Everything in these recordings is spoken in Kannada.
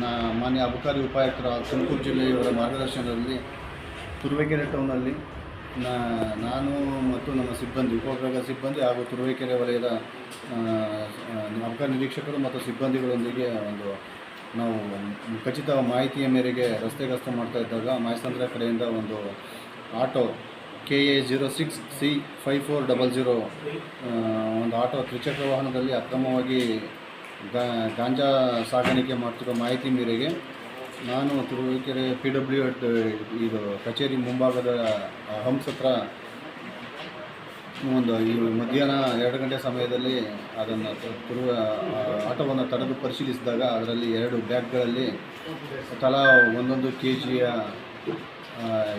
ನಾ ಮಾನ್ಯ ಅಬಕಾರಿ ಉಪಾಯುಕ್ತರ ತುಮಕೂರು ಜಿಲ್ಲೆಯವರ ಮಾರ್ಗದರ್ಶನದಲ್ಲಿ ತುರುವೇಕೆರೆ ಟೌನಲ್ಲಿ ನಾನು ಮತ್ತು ನಮ್ಮ ಸಿಬ್ಬಂದಿ, ಉಪವಿಭಾಗ ಸಿಬ್ಬಂದಿ ಹಾಗೂ ತುರುವೇಕೆರೆ ವಲಯದ ಅಬಕಾರಿ ನಿರೀಕ್ಷಕರು ಮತ್ತು ಸಿಬ್ಬಂದಿಗಳೊಂದಿಗೆ ಒಂದು ನಾವು ಖಚಿತ ಮಾಹಿತಿಯ ಮೇರೆಗೆ ರಸ್ತೆ ಗಸ್ತು ಮಾಡ್ತಾ ಇದ್ದಾಗ ಮಾಯಸಂದ್ರ ಕಡೆಯಿಂದ ಒಂದು auto K A zero six C five four double zero ಒಂದು ಆಟೋ ತ್ರಿಚಕ್ರ ವಾಹನದಲ್ಲಿ ಅಕ್ರಮವಾಗಿ ಗಾಂಜಾ ಸಾಗಾಣಿಕೆ ಮಾಡ್ತಿರೋ ಮಾಹಿತಿ ಮೇರೆಗೆ ನಾನು ತುರುವೇಕೆರೆ ಪಿ ಡಬ್ಲ್ಯೂ ಇದು ಕಚೇರಿ ಮುಂಭಾಗದ ಹಂಸತ್ರ ಒಂದು ಈ ಮಧ್ಯಾಹ್ನ ಎರಡು ಗಂಟೆ ಸಮಯದಲ್ಲಿ ಅದನ್ನು ತುರುವ ಆಟೋವನ್ನು ತಡೆದು ಪರಿಶೀಲಿಸಿದಾಗ ಅದರಲ್ಲಿ ಎರಡು ಬ್ಯಾಗ್ಗಳಲ್ಲಿ ತಲಾ ಒಂದೊಂದು ಕೆ ಜಿಯ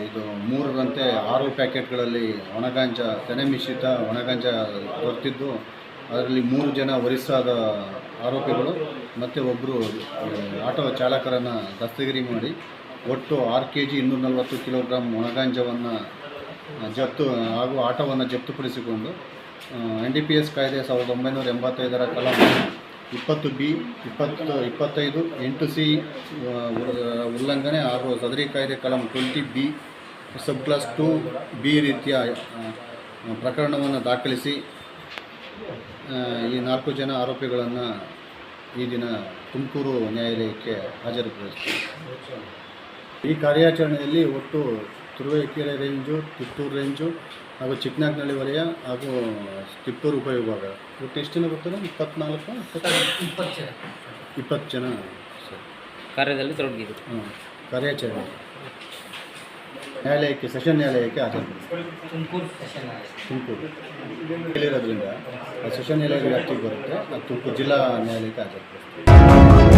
ಇದು ಮೂರರಂತೆ ಆರು ಪ್ಯಾಕೆಟ್ಗಳಲ್ಲಿ ಒಣಗಾಂಜ ತೆನೆ ಮಿಶ್ರಿತ ಒಣಗಾಂಜ ದೊರೆತಿದ್ದು ಅದರಲ್ಲಿ ಮೂರು ಜನ ವರಿಷ್ಠಾದ ಆರೋಪಿಗಳು ಮತ್ತು ಒಬ್ಬರು ಆಟೋ ಚಾಲಕರನ್ನು ದಸ್ತಗಿರಿ ಮಾಡಿ ಒಟ್ಟು ಆರು ಕೆ ಜಿ ಇನ್ನೂರ ನಲವತ್ತು ಕಿಲೋಗ್ರಾಮ್ ಒಣಗಾಂಜವನ್ನು ಜಪ್ತು, ಹಾಗೂ ಆಟೋವನ್ನು ಜಪ್ತುಪಡಿಸಿಕೊಂಡು ಎನ್ ಡಿ ಪಿ ಎಸ್ ಕಾಯ್ದೆ ಸಾವಿರದ ಒಂಬೈನೂರ ಎಂಬತ್ತೈದರ ಕಲಂ ಇಪ್ಪತ್ತು ಬಿ, ಇಪ್ಪತ್ತು, ಇಪ್ಪತ್ತೈದು, ಎಂಟು ಸಿ ಉಲ್ಲಂಘನೆ ಹಾಗೂ ಸದರಿ ಕಾಯ್ದೆ ಕಲಂ twenty B, sub clause two B ರೀತಿಯ ಪ್ರಕರಣವನ್ನು ದಾಖಲಿಸಿ ಈ ನಾಲ್ಕು ಜನ ಆರೋಪಿಗಳನ್ನು ಈ ದಿನ ತುಮಕೂರು ನ್ಯಾಯಾಲಯಕ್ಕೆ ಹಾಜರುಪಡಿಸ್ತೀವಿ ಈ ಕಾರ್ಯಾಚರಣೆಯಲ್ಲಿ ಒಟ್ಟು ತುರುವೇಕೆರೆ ರೇಂಜು ತಿಪ್ಪೂರು ರೇಂಜು ಹಾಗೂ ಚಿಕ್ಕನಾಗ್ನಳ್ಳಿ ವಲಯ ಹಾಗೂ ತಿಪ್ಪೂರು ಉಪವಿಭಾಗ. ಒಟ್ಟು ಎಷ್ಟು ಜನ ಬರ್ತಾರೆ? ಇಪ್ಪತ್ನಾಲ್ಕು ಇಪ್ಪತ್ತು ಜನ ಇಪ್ಪತ್ತು ಜನ ಸರ್. ಕಾರ್ಯದಲ್ಲಿ ತೊಡಗಿದ್ರು. ಹ್ಞೂ ಕಾರ್ಯಾಚರಣೆ. ನ್ಯಾಯಾಲಯಕ್ಕೆ ಸೆಷನ್ ನ್ಯಾಯಾಲಯಕ್ಕೆ ಹಾಜರುಪಡಿಸಿ ತುಮಕೂರು ಸೆಷನ್ ತುಮಕೂರು. ಇಲ್ಲಿರೋದ್ರಿಂದ ಸೆಷನ್ ನ್ಯಾಯಾಲಯ ವ್ಯಾಪ್ತಿಗೆ ಬರುತ್ತೆ ಅದು ತುಮಕೂರು ಜಿಲ್ಲಾ ನ್ಯಾಯಾಲಯಕ್ಕೆ ಹಾಜರುಪಡಿಸ್ತೀವಿ